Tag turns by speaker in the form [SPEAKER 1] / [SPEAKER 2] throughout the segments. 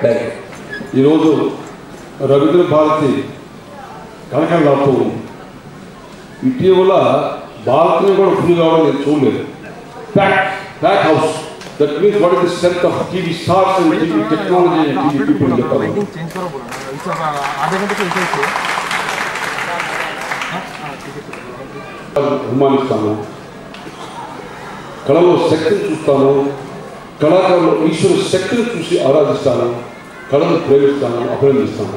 [SPEAKER 1] ఈరోజు రవీంద్ర భారతి కనకలాడుతూ ఇటీవల భారత్ని కూడా ఫుల్ కావడం నేను చూడలేదు pack pack house that means what is the strength of TV stars and TV technology and TV people చెప్పాలి అభిమానిస్తాము కళలో శక్తిని చూస్తాను కళాకారులు ఈశ్వరు శక్తిని చూసి ఆరాధిస్తాను కళను ప్రేమిస్తాను అభినందిస్తాను.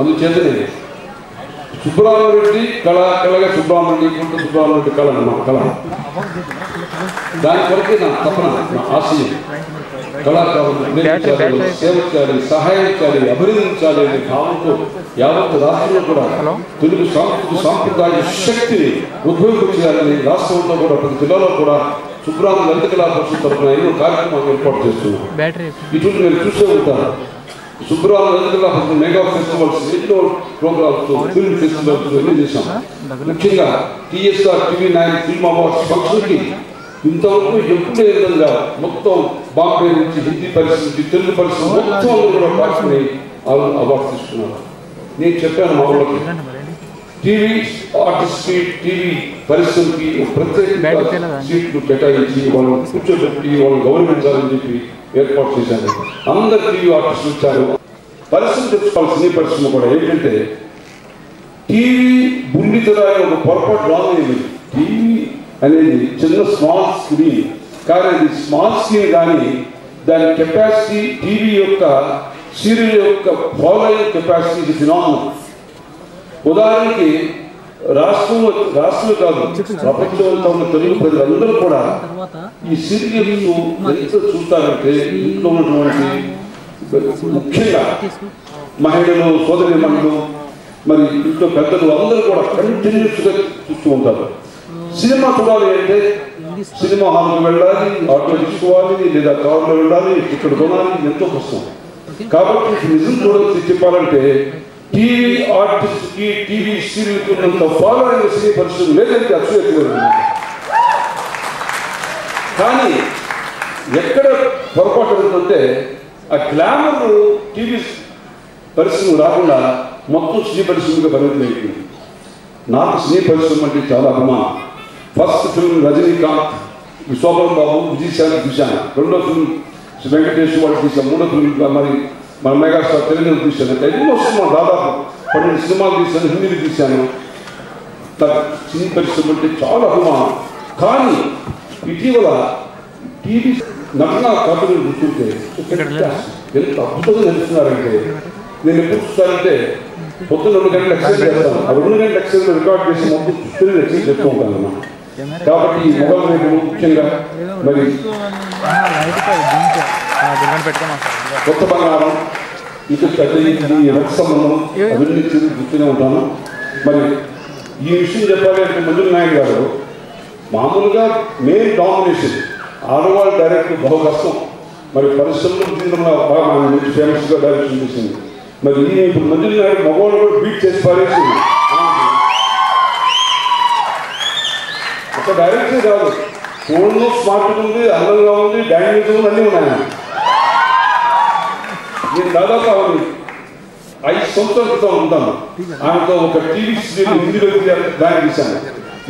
[SPEAKER 1] అందుచేతనే సుబ్రహ్మణ్యుడి కళ కళగా సుబ్రహ్మణ్య కుంట సుబ్రహ్మణ్యుడి కళ నా కళ. దాని కొరకే నా తపన నా ఆశయం. కళాకారులు సేవ చేయాలి సహాయం చేయాలి అభినందించాలి అనే భావంతో యావత్ రాష్ట్రంలో కూడా తెలుగు సాంస్కృతిక సాంప్రదాయ శక్తిని ఉద్భవింపచేయాలని రాష్ట్రంలో కూడా ప్రతి జిల్లాలో కూడా సుబ్రహ్మణ్య లలిత కళా పరిషత్ తరఫున ఎన్నో కార్యక్రమాలు ఏర్పాటు చేస్తున్నాం. ఇటువంటి నేను చూస్తూ ఉంటాను శుభ్రాలు లలిత మెగా ఫెస్టివల్స్ ఎన్నో ప్రోగ్రామ్స్ ఫిల్మ్ ఫెస్టివల్స్ ఎన్ని చేశాం. ముఖ్యంగా TSR TV nine film awards ఫంక్షన్కి ఇంతవరకు ఎప్పుడు విధంగా మొత్తం బాంబే నుంచి హిందీ పరిస్థితి తెలుగు పరిస్థితి మొత్తం కూడా పాల్గొని అవార్డు తీసుకున్నారు. నేను చెప్పాను మా వాళ్ళకి టీవీ ఆర్టిస్ట్కి టీవీ పరిశ్రమకి ఒక ప్రత్యేక సీట్లు కేటాయించి వాళ్ళు కూర్చోబెట్టి వాళ్ళు గౌరవించాలని చెప్పి ఏర్పాటు చేశాను. అందరు టీవీ ఆర్టిస్టులు వచ్చారు పరిశ్రమ తెచ్చుకోవాలి సినీ పరిశ్రమ కూడా ఏంటంటే టీవీ బుల్లితరాయి ఒక పొరపాటు అయింది టీవీ అనేది చిన్న స్మాల్ స్క్రీన్. కానీ అది స్మాల్ స్క్రీన్ కానీ దాని కెపాసిటీ టీవీ యొక్క సీరియల్ యొక్క ఫాలోయింగ్ కెపాసిటీ ఫినామినల్. ఉదాహరణకి రాష్ట్రంలో రాష్ట్రంలో కాదు ప్రపంచంలో ఉన్న తెలుగు ప్రజలందరూ కూడా ఈ సీరియల్ ఎంత చూస్తారంటే ఇంట్లో ఉన్నటువంటి ముఖ్యంగా మహిళలు సోదరి మహిళలు మరి ఇంట్లో పెద్దలు అందరూ కూడా కంటిన్యూస్గా చూస్తూ ఉంటారు. సినిమా చూడాలి అంటే సినిమా. హాల్కి వెళ్ళాలి ఆటో తీసుకోవాలి లేదా కారులో వెళ్ళాలి ఇక్కడ కొనాలి ఎంతో కష్టం. కాబట్టి నిజం చూడాలి చెప్పాలంటే టీవీ ఆర్టిస్ట్కి టీవీ సీరియల్ ఉన్నంత ఫాలో అయిన సినీ పరిస్థితి లేదంటే అసూయలేదు కానీ ఎక్కడ పొరపాటు అవుతుందంటే ఆ గ్లామర్ టీవీ పరిశ్రమ రాకుండా మొత్తం సినీ పరిశ్రమగా పరిమితం అయిపోయింది. నాకు సినీ పరిశ్రమ అంటే చాలా అభిమానం. ఫస్ట్ ఫిల్మ్ రజనీకాంత్ ఈ శోభన్ బాబు విజయశాంతి చూశాను. రెండో ఫిల్మ్ శ్రీ వాళ్ళు తీశాను. మూడో ఫిల్మ్ మరి మన మెగాస్టార్ తెలుగులో తీశాను అంటే ఎన్నో సినిమా దాదాపు పన్నెండు సినిమాలు తీశాను హిందీలు తీశాను నాకు సినీ పరిశ్రమ అంటే చాలా అభిమానం కానీ ఇటీవల టీవీ నటన కథలు గుర్తుంటే ఎంత అద్భుతంగా నడుస్తున్నారంటే నేను ఎప్పుడు చూస్తానంటే పొద్దున్న రెండు గంటల ఎక్సైజ్ చేస్తాను ఆ రెండు గంటల ఎక్సైజ్ రికార్డ్ చేసి మొత్తం తిరిగి ఎక్సైజ్ చెప్తూ ఉంటాను అన్నమాట కాబట్టి ఈ మొబైల్ రేట్లు ముఖ్యంగా మరి కొత్త బంగారం రక్త సంబంధం అవన్నీ తిరిగి గుర్తూనే ఉంటాను. మరి ఈ విషయం చెప్పాలి అంటే మంజుల నాయుడు గారు మామూలుగా మెయిన్ డామినేషన్ ఆడవాళ్ళ డైరెక్టర్ బహు కష్టం. మరి పరిశ్రమలో దీంట్లో బాగా మన మంచి ఫేమస్గా డైరెక్షన్ చేసింది. మరి ఈ ఇప్పుడు మంజుల నాయుడు మగవాళ్ళు కూడా బీట్ చేసి పారేసి ఒక డైరెక్టర్ కాదు. ఫోన్ స్మార్ట్ ఉంది అందంగా ఉంది ఉంది అన్నీ ఉన్నాయి. నేను దాదాపు ఆవిడ ఐదు సంవత్సరాల క్రితం ఉంటాను ఆమెతో ఒక టీవీ సీరియల్ హిందీలో దాన్ని తీశాను.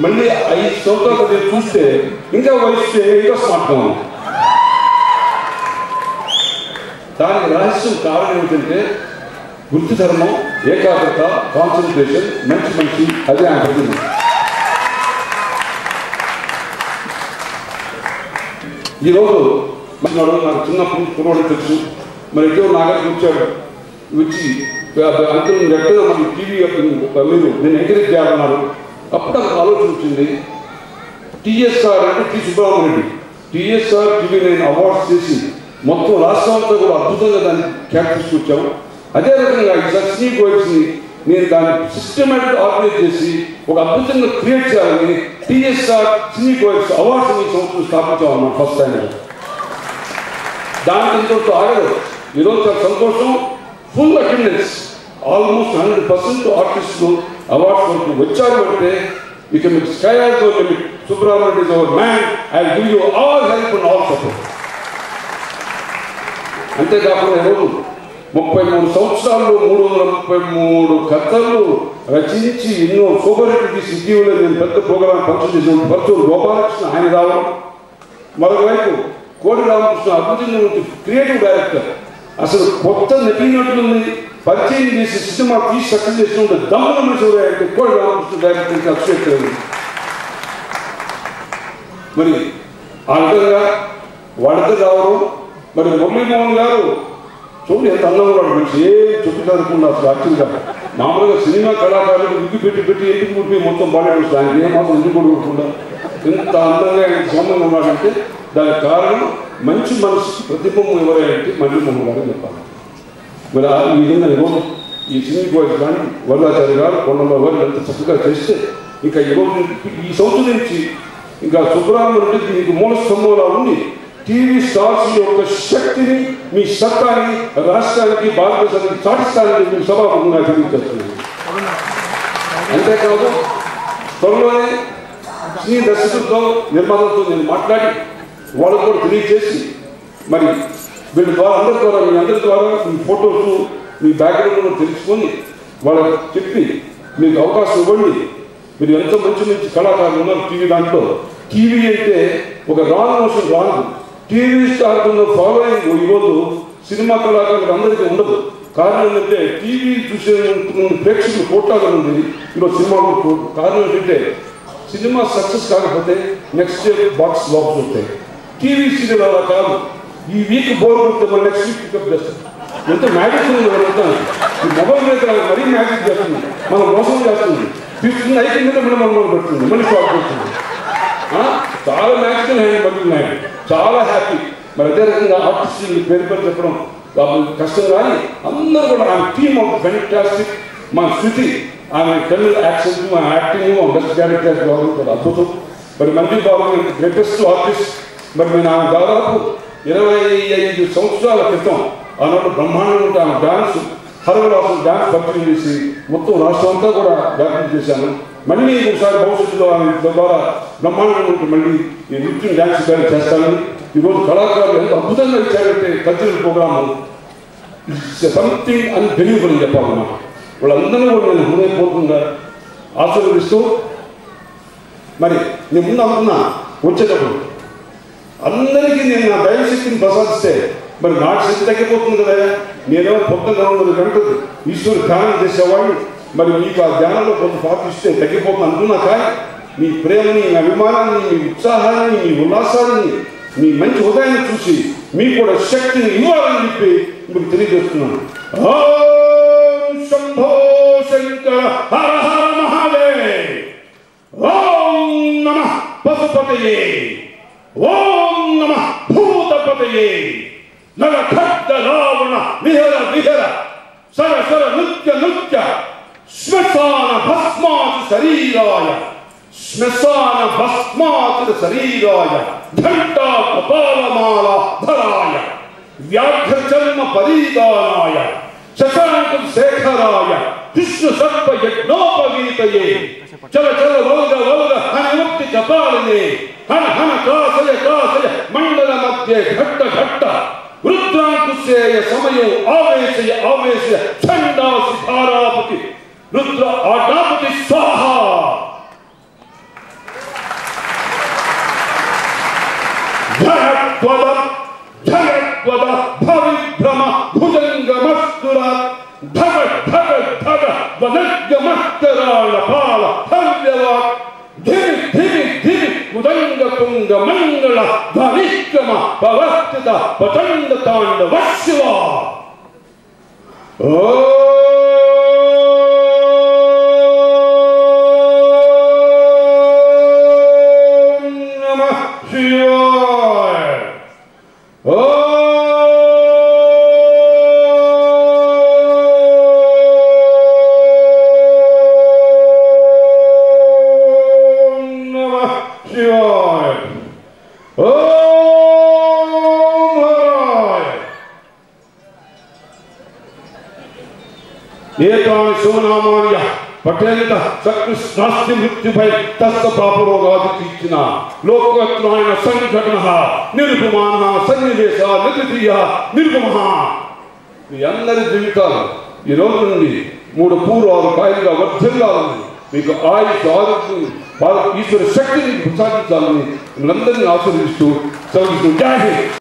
[SPEAKER 1] మళ్ళీ ఐదు సంవత్సరాల క్రితం చూస్తే ఇంకా వయసు ఇంకా స్మార్ట్గా ఉంది దానికి రహస్యం కారణం ఏమిటంటే వృత్తి ధర్మం ఏకాగ్రత కాన్సన్ట్రేషన్ మంచి మంచి అదే ఆయన ప్రతిమ ఈరోజు మన్నాడు నాకు చిన్నప్పుడు కుర్రోడు తెలుసు. మరి ఎటో నాగార్జున వచ్చాడు. వచ్చి అంతే ఎక్కడ మన టీవీ మీరు నేను ఎంకరేజ్ చేయాలన్నారు. అప్పుడు నాకు ఆలోచన వచ్చింది. టీఎస్ఆర్ అంటే టి సుబ్రహ్మణ్యుడి టీఎస్ఆర్ టీవీ నేను అవార్డ్స్ చేసి మొత్తం రాష్ట్రాలతో కూడా అద్భుతంగా దాన్ని క్యాప్ తీసుకొచ్చాము అదే రకంగా ఈసారి సినీ నేను దాన్ని సిస్టమేటిక్ ఆర్గనైజ్ చేసి ఒక అద్భుతంగా క్రియేట్ చేయాలని టీఎస్ఆర్ సినీ గోయిస్ అవార్డ్స్ ఈ సంవత్సరం స్థాపించామన్నమాట ఫస్ట్ టైం. దానికి ఇంతవరకు ఆగదు ఈరోజు చాలా సంతోషం. Full attendance almost hundred percent ఆర్టిస్టులు అవార్డ్స్ వరకు వచ్చారు అంటే ఇక మీకు sky also Subrahmanyam is our man I give you all help and all support అంతేకాకుండా ఈరోజు ముప్పై మూడు సంవత్సరాల్లో మూడు వందల ముప్పై మూడు కథలు రచించి ఎన్నో సూపర్ హిట్ ఇటీవల నేను పెద్ద ప్రోగ్రాం పరిచయం చేసిన పరచూరు గోపాలకృష్ణ ఆయన రావడం. మరోవైపు కోడి రామకృష్ణ అభివృద్ధి క్రియేటివ్ డైరెక్టర్ అసలు కొత్త నటీనటులని పరిచయం చేసి సినిమా తీసి సక్సెస్ చేసి ఉంటే దమ్మున మనిషి డైరెక్టర్ కోడి రామకృష్ణ డైరెక్టర్కి అభిషేక్ మరి ఆ విధంగా వాడితే రావడం మరి మురళీమోహన్ గారు చూడు ఎంత అందంగా ఉన్నాడు. మనిషి ఏం చెప్పుకోదనుకున్నా అసలు యాక్చువల్గా. మామూలుగా సినిమా కళాకారులకు విగ్గు పెట్టి పెట్టి ఎందుకు ముట్టి మొత్తం బాగాడు ఆయన ఏమాత్రం ఎందుకు కొడుకుండా ఇంత అందంగా ఇంత సౌమ్యంగా ఉన్నాడంటే దానికి కారణం మంచి మనసు ప్రతిబింబం మళ్ళీ మల్లిమోహన్ గారు చెప్పాలి. మరి ఆ ఈ విధంగా ఈరోజు ఈ సింగి గోయల్ కానీ వరదాచార్య గారు కొండమ్మ వారు ఎంత చక్కగా చేస్తే ఇంకా యువం ఈ సంవత్సరం నుంచి ఇంకా సుబ్రహ్మణ్యం నుండి దీనికి మూల స్తంభంలో ఉండి టీవీ స్టార్స్ యొక్క శక్తిని మీ సత్తాన్ని రాష్ట్రానికి భారతదేశానికి చాటిస్తానని మీరు సభాపతిని అభివృద్ధి అంతేకాదు త్వరలోనే సినీ దర్శకులతో నిర్మాతలతో నేను మాట్లాడి వాళ్ళకు కూడా తెలియజేసి మరి వీళ్ళ ద్వారా అందరి ద్వారా మీ అందరి ద్వారా మీ ఫోటోస్ మీ బ్యాక్గ్రౌండ్ తెలుసుకొని వాళ్ళకి చెప్పి మీకు అవకాశం ఇవ్వండి. మీరు ఎంతో మంచి మంచి కళాకారులు ఉన్నారు టీవీ దాంట్లో. టీవీ అంటే ఒక wrong motion wrong TV star following ఈరోజు సినిమా కళాకారులకు అందరికీ ఉండదు. కారణం ఏంటంటే టీవీ చూసే ప్రేక్షకులు కోట్లాగా ఉంది ఈరోజు సినిమాలో కారణం ఏంటంటే సినిమా సక్సెస్ కాకపోతే నెక్స్ట్ డే బాక్స్ లాక్స్ ఉంటాయి టీవీ సీరియల్ అలా కాదు. ఈ వీక్ బోర్ కొడితే మళ్ళీ నెక్స్ట్ వీక్ పికప్ చేస్తాం. ఎంత మ్యాజిక్ ఉంది అడుగుతాను ఈ మొబైల్ మీద మరీ మ్యాజిక్ చేస్తుంది. మనం మోసం చేస్తుంది. తీసుకుని అయిపోయిందంటే మళ్ళీ మనం మొదలు పెడుతుంది మళ్ళీ షాక్ పెడుతుంది చాలా మ్యాజికల్ హ్యాండ్ పడుతున్నాయి చాలా హ్యాపీ మరి అదే రకంగా ఆర్టిస్ట్ పేరు పేరు చెప్పడం పాపం కష్టం కానీ అందరూ కూడా ఆమె టీమ్ ఆఫ్ ఫెంటాస్టిక్ మా శృతి ఆమె తమిళ యాక్షన్ మా యాక్టింగ్ మా బెస్ట్ క్యారెక్టర్ బాగుంటుంది అద్భుతం. మరి మంజు బాబు గ్రేటెస్ట్ ఆర్టిస్ట్ మరి నాకు దాదాపు ఇరవై ఐదు సంవత్సరాల క్రితం ఆనాడు బ్రహ్మాండంగా ఆమె డాన్స్ హరవరాసు డాన్స్ పరిచయం చేసి మొత్తం రాష్ట్రం అంతా కూడా వ్యాప్తి చేశాను. మళ్ళీ ఒకసారి భవిష్యత్తులో ఆమె ద్వారా బ్రహ్మాండంగా మళ్ళీ ఈ నృత్యం డాన్స్ కానీ చేస్తానని ఈరోజు కళాకారులు ఎంత అద్భుతంగా ఇచ్చారంటే కల్చరల్ ప్రోగ్రాము. సంథింగ్ అన్బిలీవబుల్ చెప్పాలన్నమాట వాళ్ళందరూ కూడా నేను హృదయపూర్వకంగా ఆశీర్వదిస్తూ మరి నేను ముందు అనుకున్నా వచ్చేటప్పుడు అందరికీ నేను నా దైవశక్తిని ప్రసాదిస్తే మరి నాటి శక్తి తగ్గిపోతుంది కదా? నేనేమో పొద్దున్న రెండు గంటలు ఈశ్వరు ధ్యానం చేసేవాడిని. మరి మీకు ఆ ధ్యానంలో కొంత పాటిస్తే తగ్గిపోతుంది అనుకున్నా కానీ మీ ప్రేమని మీ అభిమానాన్ని మీ ఉత్సాహాన్ని మీ ఉల్లాసాన్ని మీ మంచి హృదయాన్ని చూసి మీకు కూడా శక్తిని ఇవ్వాలని చెప్పి మీకు తెలియజేస్తున్నాను. ఓం శంభో శంకర హర హర మహాదేవ్. ఓం నమ పశుపతయే. ಓಂ ನಮಃ ಭೂತಪತೆಯೇ ನರ ಖಡ್ಗ ರಾವಣ ವಿಹರ ವಿಹರ ಸರ ಸರ ನೃತ್ಯ ನೃತ್ಯ ಶ್ಮಶಾನ ಭಸ್ಮಾತಿ ಶರೀರಾಯ ಶ್ಮಶಾನ ಭಸ್ಮಾತಿ ಶರೀರಾಯ ಘಂಟಾ ಕಪಾಲಮಾಲ ಧರಾಯ व्याघ्र चर्म परिदानाय शशांक शेखराय विष्णु सर्प यज्ञोपवीतये चल चल वल्ग वल्ग हनुमुक्ति कपालिने हर हर मंडल मध्ये घट्ट घट्ट रुद्रांकुशेय समय आवेश आवेश चंडा रुद्र आटापति स्वाहा जय भुज మంగళ ధనిష్కమ పవస్థిత పతండ తాండవ శివ ఓం ఏతాని శివనామాన్య పఠేంత సకృష్ణాస్తి మృత్యుపై తస్త పాపరోగాది తీర్చిన లోకత్వాయన సంఘటన నిరుపమాన సన్నివేశ నితీయ నిరుపమ మీ అందరి జీవితాలు ఈ రోజు నుండి మూడు పూర్వాలు ఆరు కాయలుగా వర్ధిల్లాలని మీకు ఆయుష్ ఆరోగ్యం ఈశ్వర శక్తిని ప్రసాదించాలని మిమ్మల్ని అందరినీ ఆశీర్వదిస్తూ సెలవు